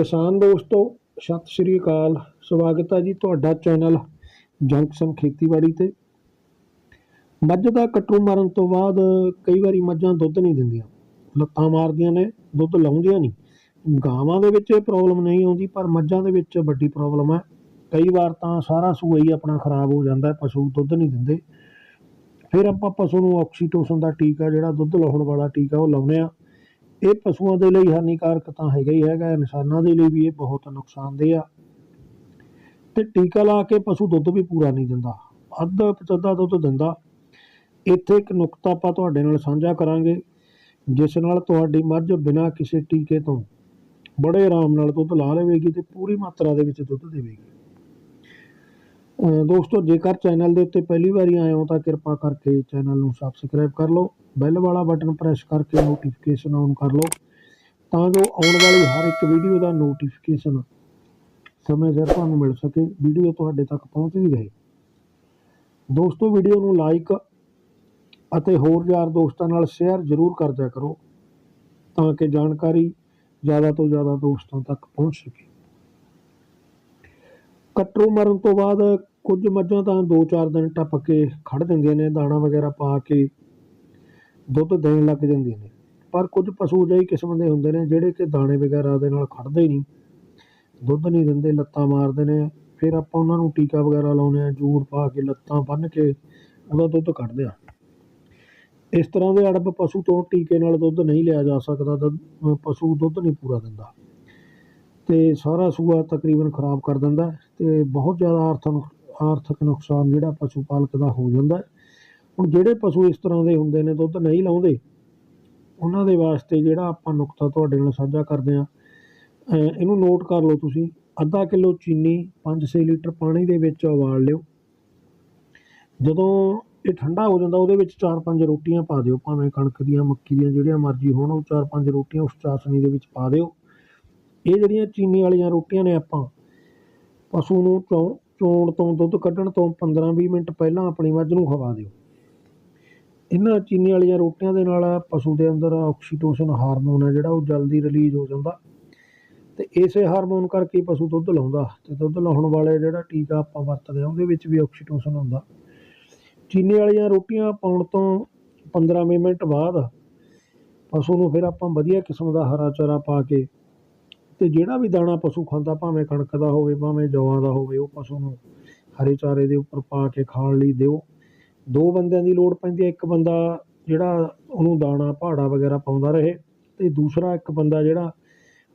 ਕਿਸਾਨ ਦੋਸਤੋ, ਸਤਿ ਸ਼੍ਰੀ ਅਕਾਲ। ਸਵਾਗਤ ਹੈ ਜੀ ਤੁਹਾਡਾ ਚੈਨਲ ਜੰਕਸ਼ਨ ਖੇਤੀਬਾੜੀ ਤੇ। ਮੱਝ ਦਾ ਕਟਰੂ ਮਾਰਨ ਤੋਂ ਬਾਅਦ ਕਈ ਵਾਰੀ ਮੱਝਾਂ ਦੁੱਧ ਨਹੀਂ ਦਿੰਦੀਆਂ। ਲੱਤਾਂ ਮਾਰਦੀਆਂ ਨੇ, ਦੁੱਧ ਲਾਉਂਦੀਆਂ ਨਹੀਂ। ਗਾਵਾਂ ਦੇ ਵਿੱਚ ਇਹ ਪ੍ਰੋਬਲਮ ਨਹੀਂ ਆਉਂਦੀ, ਪਰ ਮੱਝਾਂ ਦੇ ਵਿੱਚ ਵੱਡੀ ਪ੍ਰੋਬਲਮ ਹੈ ਕਈ ਵਾਰ ਤਾਂ ਸਾਰਾ ਸੂਆ ਹੀ ਆਪਣਾ ਖਰਾਬ ਹੋ ਜਾਂਦਾ ਪਸ਼ੂ ਦੁੱਧ ਨਹੀਂ ਦਿੰਦੇ। ਫਿਰ ਆਪਾਂ ਪਸ਼ੂ ਨੂੰ ਆਕਸੀਟੋਸਨ ਦਾ ਟੀਕਾ, ਜਿਹੜਾ ਦੁੱਧ ਲਾਉਣ ਵਾਲਾ ਟੀਕਾ ਉਹ ਲਾਉਂਦੇ ਆ ਇਹ ਪਸ਼ੂਆਂ ਦੇ ਲਈ ਹਾਨੀਕਾਰਕ ਤਾਂ ਹੈਗਾ ਹੀ ਹੈਗਾ, ਇਨਸਾਨਾਂ ਦੇ ਲਈ ਵੀ ਇਹ ਬਹੁਤ ਨੁਕਸਾਨਦੇਹ ਆ। ਤੇ ਟੀਕਾ ਲਾ ਕੇ ਪਸ਼ੂ ਦੁੱਧ ਵੀ ਪੂਰਾ ਨਹੀਂ ਦਿੰਦਾ, ਅੱਧ ਪਚੱਦਾ ਦੁੱਧ ਦਿੰਦਾ। ਇੱਥੇ ਇੱਕ ਨੁਕਤਾ ਆਪਾਂ ਤੁਹਾਡੇ ਨਾਲ ਸਾਂਝਾ ਕਰਾਂਗੇ, ਜਿਸ ਨਾਲ ਤੁਹਾਡੀ ਮੱਝ ਬਿਨਾਂ ਕਿਸੇ ਟੀਕੇ ਤੋਂ ਬੜੇ ਆਰਾਮ ਨਾਲ ਦੁੱਧ ਲਾ ਲਵੇਗੀ ਤੇ ਪੂਰੀ ਮਾਤਰਾ ਦੇ ਵਿੱਚ ਦੁੱਧ ਦੇਵੇਗੀ। ਦੋਸਤੋ, ਜੇਕਰ ਚੈਨਲ ਦੇ ਉੱਤੇ ਪਹਿਲੀ ਵਾਰੀ ਆਏ ਹੋ ਤਾਂ ਕਿਰਪਾ ਕਰਕੇ ਚੈਨਲ ਨੂੰ ਸਬਸਕ੍ਰਾਈਬ ਕਰ ਲਓ ਬੈਲ ਵਾਲਾ ਬਟਨ ਪ੍ਰੈਸ ਕਰਕੇ ਨੋਟੀਫਿਕੇਸ਼ਨ ਆਨ ਕਰ ਲਓ, ਤਾਂ ਜੋ ਆਉਣ ਵਾਲੀ ਹਰ ਇੱਕ ਵੀਡੀਓ ਦਾ ਨੋਟੀਫਿਕੇਸ਼ਨ ਸਮੇਂ ਸਿਰ ਤੁਹਾਨੂੰ ਮਿਲ ਸਕੇ ਵੀਡੀਓ ਤੁਹਾਡੇ ਤੱਕ ਪਹੁੰਚਦੀ ਰਹੇ ਦੋਸਤੋ ਵੀਡੀਓ ਨੂੰ ਲਾਈਕ ਅਤੇ ਹੋਰ ਯਾਰ ਦੋਸਤਾਂ ਨਾਲ ਸ਼ੇਅਰ ਜ਼ਰੂਰ ਕਰ ਦਿਆ ਕਰੋ, ਤਾਂ ਕਿ ਜਾਣਕਾਰੀ ਜ਼ਿਆਦਾ ਤੋਂ ਜ਼ਿਆਦਾ ਦੋਸਤਾਂ ਤੱਕ ਪਹੁੰਚ ਸਕੇ। ਕਟਰੂ ਮਰਨ ਤੋਂ ਬਾਅਦ ਕੁਝ ਮੱਝਾਂ ਤਾਂ 2-4 ਦਿਨ ਟੱਪ ਕੇ ਖੜ ਜਾਂਦੀਆਂ ਨੇ, ਦਾਣਾ ਵਗੈਰਾ ਪਾ ਕੇ ਦੁੱਧ ਦੇਣ ਲੱਗ ਜਾਂਦੀਆਂ ਨੇ। ਪਰ ਕੁਝ ਪਸ਼ੂ ਅਜਿਹੀ ਕਿਸਮ ਦੇ ਹੁੰਦੇ ਨੇ ਜਿਹੜੇ ਕਿ ਦਾਣੇ ਵਗੈਰਾ ਦੇ ਨਾਲ ਖੜਦੇ ਹੀ ਨਹੀਂ, ਦੁੱਧ ਨਹੀਂ ਦਿੰਦੇ, ਲੱਤਾਂ ਮਾਰਦੇ ਨੇ। ਫਿਰ ਆਪਾਂ ਉਹਨਾਂ ਨੂੰ ਟੀਕਾ ਵਗੈਰਾ ਲਾਉਂਦੇ ਹਾਂ, ਜੂੜ ਪਾ ਕੇ ਲੱਤਾਂ ਬੰਨ੍ਹ ਕੇ ਉਹਦਾ ਦੁੱਧ ਕੱਢਦੇ ਹਾਂ। ਇਸ ਤਰ੍ਹਾਂ ਦੇ ਅੜਬ ਪਸ਼ੂ ਤੋਂ ਟੀਕੇ ਨਾਲ ਦੁੱਧ ਨਹੀਂ ਲਿਆ ਜਾ ਸਕਦਾ, ਦੁੱਧ ਪਸ਼ੂ ਦੁੱਧ ਨਹੀਂ ਪੂਰਾ ਦਿੰਦਾ। ਤੇ ਸਾਰਾ ਸੂਆ ਤਕਰੀਬਨ ਖਰਾਬ ਕਰ ਦਿੰਦਾ ਹੈ ਤੇ ਬਹੁਤ ਜ਼ਿਆਦਾ ਆਰਥਿਕ ਆਰਥਿਕ ਨੁਕਸਾਨ ਜਿਹੜਾ ਪਸ਼ੂ ਪਾਲਕ ਦਾ ਹੋ ਜਾਂਦਾ ਹੁਣ ਜਿਹੜੇ ਪਸ਼ੂ ਇਸ ਤਰ੍ਹਾਂ ਦੇ ਹੁੰਦੇ ਨੇ, ਦੁੱਧ ਨਹੀਂ ਲਾਉਂਦੇ, ਉਹਨਾਂ ਦੇ ਵਾਸਤੇ ਜਿਹੜਾ ਆਪਾਂ ਨੁਕਤਾ ਤੁਹਾਡੇ ਨਾਲ ਸਾਂਝਾ ਕਰਦੇ ਆ ਇਹਨੂੰ ਨੋਟ ਕਰ ਲਓ ਤੁਸੀਂ, ਅੱਧਾ ਕਿਲੋ ਚੀਨੀ 5-6 ਲੀਟਰ ਪਾਣੀ ਦੇ ਵਿੱਚ ਉਬਾਲ ਲਿਓ। ਜਦੋਂ ਇਹ ਠੰਡਾ ਹੋ ਜਾਂਦਾ, ਉਹਦੇ ਵਿੱਚ 4-5 ਰੋਟੀਆਂ ਪਾ ਦਿਓ, ਭਾਵੇਂ ਕਣਕ ਦੀਆਂ, ਮੱਕੀ ਦੀਆਂ, ਜਿਹੜੀਆਂ ਮਰਜ਼ੀ ਹੋਣ, ਉਹ 4-5 ਰੋਟੀਆਂ ਉਸ ਚਾਸ਼ਨੀ ਦੇ ਵਿੱਚ ਪਾ ਦਿਓ। ਇਹ ਜਿਹੜੀਆਂ ਚੀਨੀ ਵਾਲੀਆਂ ਰੋਟੀਆਂ ਨੇ ਆਪਾਂ, ਪਸ਼ੂ ਨੂੰ ਚੋਂ, ਚੋਣ ਤੋਂ, ਦੁੱਧ ਕੱਢਣ ਤੋਂ 15-20 ਮਿੰਟ ਪਹਿਲਾਂ ਆਪਣੀ ਮੱਝ ਨੂੰ ਖਵਾ ਦਿਓ। ਇਹਨਾਂ ਚੀਨੀ ਵਾਲੀਆਂ ਰੋਟੀਆਂ ਦੇ ਨਾਲ ਪਸ਼ੂ ਦੇ ਅੰਦਰ ਆਕਸੀਟੋਸ਼ਨ ਹਾਰਮੋਨ ਹੈ ਜਿਹੜਾ, ਉਹ ਜਲਦੀ ਰਿਲੀਜ਼ ਹੋ ਜਾਂਦਾ। ਤੇ ਇਸੇ ਹਾਰਮੋਨ ਕਰਕੇ ਪਸ਼ੂ ਦੁੱਧ ਲਾਉਂਦਾ। ਤੇ ਦੁੱਧ ਲਾਉਣ ਵਾਲੇ ਜਿਹੜਾ ਟੀਕਾ ਆਪਾਂ ਵਰਤਦੇ ਆ ਉਹਦੇ ਵਿੱਚ ਵੀ ਆਕਸੀਟੋਸਿਨ ਹੁੰਦਾ। ਚੀਨੀ ਵਾਲੀਆਂ ਰੋਟੀਆਂ ਪਾਉਣ ਤੋਂ 15 ਮਿੰਟ ਬਾਅਦ ਪਸ਼ੂ ਨੂੰ ਫਿਰ ਆਪਾਂ ਵਧੀਆ ਕਿਸਮ ਦਾ ਹਰਾ ਚਾਰਾ ਪਾ ਕੇ ਤੇ ਜਿਹੜਾ ਵੀ ਦਾਣਾ ਪਸ਼ੂ ਖਾਂਦਾ, ਭਾਵੇਂ ਕਣਕ ਦਾ ਹੋਵੇ, ਭਾਵੇਂ ਜੌਆਂ ਦਾ ਹੋਵੇ, ਉਹ ਪਸ਼ੂ ਨੂੰ ਹਰੇ ਚਾਰੇ ਦੇ ਉੱਪਰ ਪਾ ਕੇ ਖਾਣ ਲਈ ਦਿਓ। ਦੋ ਬੰਦਿਆਂ ਦੀ ਲੋੜ ਪੈਂਦੀ ਹੈ, ਇੱਕ ਬੰਦਾ ਜਿਹੜਾ ਉਹਨੂੰ ਦਾਣਾ ਪਹਾੜਾ ਵਗੈਰਾ ਪਾਉਂਦਾ ਰਹੇ ਤੇ ਦੂਸਰਾ ਇੱਕ ਬੰਦਾ ਜਿਹੜਾ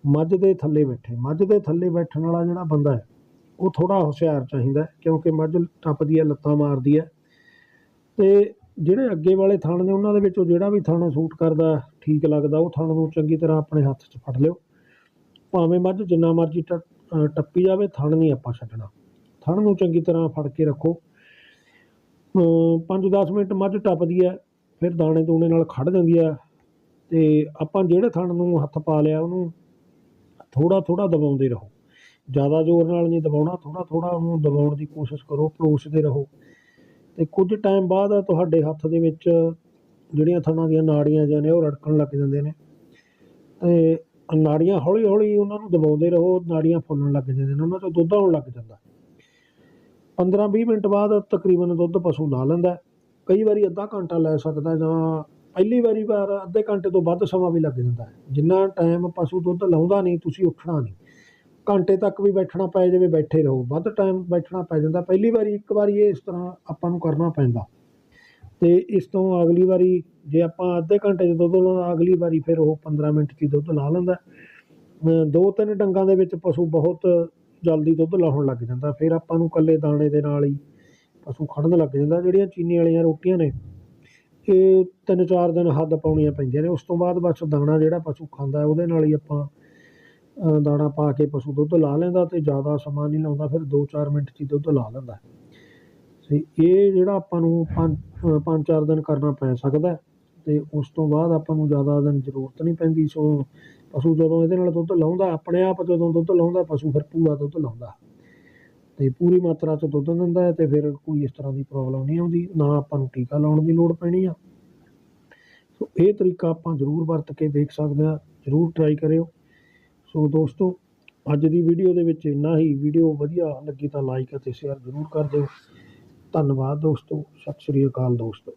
ਮੱਝ ਦੇ ਥੱਲੇ ਬੈਠੇ। ਮੱਝ ਦੇ ਥੱਲੇ ਬੈਠਣ ਵਾਲਾ ਜਿਹੜਾ ਬੰਦਾ ਹੈ, ਉਹ ਥੋੜਾ ਹੁਸ਼ਿਆਰ ਚਾਹੀਦਾ ਕਿਉਂਕਿ ਮੱਝ ਟੱਪਦੀ ਹੈ, ਲੱਤਾਂ ਮਾਰਦੀ ਹੈ। ਤੇ ਜਿਹੜੇ ਅੱਗੇ ਵਾਲੇ ਥਣ ਨੇ, ਉਹਨਾਂ ਦੇ ਵਿੱਚੋਂ ਜਿਹੜਾ ਵੀ ਥਣ ਸੂਟ ਕਰਦਾ, ਠੀਕ ਲੱਗਦਾ, ਉਹ ਥਣ ਨੂੰ ਚੰਗੀ ਤਰ੍ਹਾਂ ਆਪਣੇ ਹੱਥ 'ਚ ਫੜ ਲਿਓ। ਭਾਵੇਂ ਮੱਝ ਜਿੰਨਾ ਮਰਜ਼ੀ ਟ- ਟੱਪੀ ਜਾਵੇ, ਥਣ ਨਹੀਂ ਆਪਾਂ ਛੱਡਣਾ। ਥਣ ਨੂੰ ਚੰਗੀ ਤਰ੍ਹਾਂ ਫੜ ਕੇ ਰੱਖੋ। 5-10 ਮਿੰਟ ਮੱਝ ਟੱਪਦੀ ਹੈ, ਫਿਰ ਦਾਣੇ ਦੂਣੇ ਨਾਲ ਖੜ ਜਾਂਦੀ ਹੈ ਤੇ ਆਪਾਂ ਜਿਹੜੇ ਥਣ ਨੂੰ ਹੱਥ ਪਾ ਲਿਆ, ਉਹਨੂੰ ਥੋੜਾ ਥੋੜਾ ਦਬਾਉਂਦੇ ਰਹੋ। ਜ਼ਿਆਦਾ ਜ਼ੋਰ ਨਾਲ ਨਹੀਂ ਦਬਾਉਣਾ ਥੋੜਾ ਥੋੜਾ ਉਹਨੂੰ ਦਬਾਉਣ ਦੀ ਕੋਸ਼ਿਸ਼ ਕਰੋ, ਪਲੋਸਦੇ ਰਹੋ। ਤੇ ਕੁਝ ਟਾਈਮ ਬਾਅਦ ਤੁਹਾਡੇ ਹੱਥ ਦੇ ਵਿੱਚ ਜਿਹੜੀਆਂ ਥਣਾਂ ਦੀਆਂ ਨਾੜੀਆਂ ਜਾਂ ਨੇ, ਉਹ ਰੜਕਣ ਲੱਗ ਜਾਂਦੇ ਨੇ। ਤੇ ਨਾੜੀਆਂ ਹੌਲੀ ਹੌਲੀ ਉਹਨਾਂ ਨੂੰ ਦਬਾਉਂਦੇ ਰਹੋ, ਨਾੜੀਆਂ ਫੁੱਲਣ ਲੱਗ ਜਾਂਦੀਆਂ ਨੇ, ਉਹਨਾਂ ਤੋਂ ਦੁੱਧ ਆਉਣ ਲੱਗ ਜਾਂਦਾ। 15-20 ਮਿੰਟ ਬਾਅਦ ਤਕਰੀਬਨ ਦੁੱਧ ਪਸ਼ੂ ਲਾ ਲੈਂਦਾ ਕਈ ਵਾਰੀ ਅੱਧਾ ਘੰਟਾ ਲੈ ਸਕਦਾ ਜਾਂ ਪਹਿਲੀ ਵਾਰੀ ਵਾਰ ਅੱਧੇ ਘੰਟੇ ਤੋਂ ਵੱਧ ਸਮਾਂ ਵੀ ਲੱਗ ਜਾਂਦਾ ਹੈ। ਜਿੰਨਾ ਟਾਈਮ ਪਸ਼ੂ ਦੁੱਧ ਲਾਉਂਦਾ ਨਹੀਂ, ਤੁਸੀਂ ਉੱਠਣਾ ਨਹੀਂ। ਘੰਟੇ ਤੱਕ ਵੀ ਬੈਠਣਾ ਪੈ ਜਾਵੇ, ਬੈਠੇ ਰਹੋ। ਵੱਧ ਟਾਈਮ ਬੈਠਣਾ ਪੈ ਜਾਂਦਾ। ਪਹਿਲੀ ਵਾਰੀ ਇੱਕ ਵਾਰੀ ਇਹ ਇਸ ਤਰ੍ਹਾਂ ਆਪਾਂ ਨੂੰ ਕਰਨਾ ਪੈਂਦਾ। ਅਤੇ ਇਸ ਤੋਂ ਅਗਲੀ ਵਾਰੀ ਜੇ ਆਪਾਂ ਅੱਧੇ ਘੰਟੇ 'ਚ ਦੁੱਧ ਲਾਉਣਾ, ਅਗਲੀ ਵਾਰੀ ਫਿਰ ਉਹ 15 ਮਿੰਟ 'ਚ ਹੀ ਦੁੱਧ ਲਾ ਲੈਂਦਾ। ਦੋ ਤਿੰਨ ਡੰਗਾਂ ਦੇ ਵਿੱਚ ਪਸ਼ੂ ਬਹੁਤ ਜਲਦੀ ਦੁੱਧ ਲਾਉਣ ਲੱਗ ਜਾਂਦਾ। ਫਿਰ ਆਪਾਂ ਨੂੰ ਇਕੱਲੇ ਦਾਣੇ ਦੇ ਨਾਲ ਹੀ ਪਸ਼ੂ ਖੜਨ ਲੱਗ ਜਾਂਦਾ। ਜਿਹੜੀਆਂ ਚੀਨੀ ਵਾਲੀਆਂ ਰੋਟੀਆਂ ਨੇ, ਇਹ ਤਿੰਨ ਚਾਰ ਦਿਨ ਹੱਦ ਪਾਉਣੀਆਂ ਪੈਂਦੀਆਂ ਨੇ। ਉਸ ਤੋਂ ਬਾਅਦ ਬਸ ਦਾਣਾ ਜਿਹੜਾ ਪਸ਼ੂ ਖਾਂਦਾ ਉਹਦੇ ਨਾਲ ਹੀ ਆਪਾਂ ਦਾਣਾ ਪਾ ਕੇ ਪਸ਼ੂ ਦੁੱਧ ਲਾ ਲੈਂਦਾ ਅਤੇ ਜ਼ਿਆਦਾ ਸਮਾਂ ਨਹੀਂ ਲਾਉਂਦਾ। ਫਿਰ 2-4 ਮਿੰਟ 'ਚ ਹੀ ਦੁੱਧ ਲਾ ਲੈਂਦਾ। ਤੇ ਇਹ ਜਿਹੜਾ ਆਪਾਂ ਨੂੰ ਪੰਜ ਪੰਜ ਚਾਰ ਦਿਨ ਕਰਨਾ ਪੈ ਸਕਦਾ ਹੈ ਤੇ ਉਸ ਤੋਂ ਬਾਅਦ ਆਪਾਂ ਨੂੰ ਜ਼ਿਆਦਾ ਦਿਨ ਜ਼ਰੂਰਤ ਨਹੀਂ ਪੈਂਦੀ, ਸੋ ਪਸ਼ੂ ਜਦੋਂ ਇਹਦੇ ਨਾਲ ਦੁੱਧ ਲਾਉਂਦਾ, ਆਪਣੇ ਆਪ ਜਦੋਂ ਦੁੱਧ ਲਾਉਂਦਾ, ਪਸ਼ੂ ਫਿਰ ਪੂਰਾ ਦੁੱਧ ਲਾਉਂਦਾ। ਤੇ ਪੂਰੀ ਮਾਤਰਾ 'ਚ ਦੁੱਧ ਦਿੰਦਾ ਹੈ ਤੇ ਫਿਰ ਕੋਈ ਇਸ ਤਰ੍ਹਾਂ ਦੀ ਪ੍ਰੋਬਲਮ ਨਹੀਂ ਆਉਂਦੀ, ਨਾ ਆਪਾਂ ਨੂੰ ਟੀਕਾ ਲਾਉਣ ਦੀ ਲੋੜ ਪੈਣੀ ਆ। ਸੋ ਇਹ ਤਰੀਕਾ ਆਪਾਂ ਜ਼ਰੂਰ ਵਰਤ ਕੇ ਦੇਖ ਸਕਦੇ ਹਾਂ, ਜ਼ਰੂਰ ਟਰਾਈ ਕਰਿਓ। ਸੋ ਦੋਸਤੋ, ਅੱਜ ਦੀ ਵੀਡੀਓ ਦੇ ਵਿੱਚ ਇੰਨਾ ਹੀ। ਵੀਡੀਓ ਵਧੀਆ ਲੱਗੀ ਤਾਂ ਲਾਈਕ ਅਤੇ ਸ਼ੇਅਰ ਜ਼ਰੂਰ ਕਰ ਦਿਓ। ਧੰਨਵਾਦ ਦੋਸਤੋ ਸਤਿ ਸ਼੍ਰੀ ਅਕਾਲ ਦੋਸਤੋ।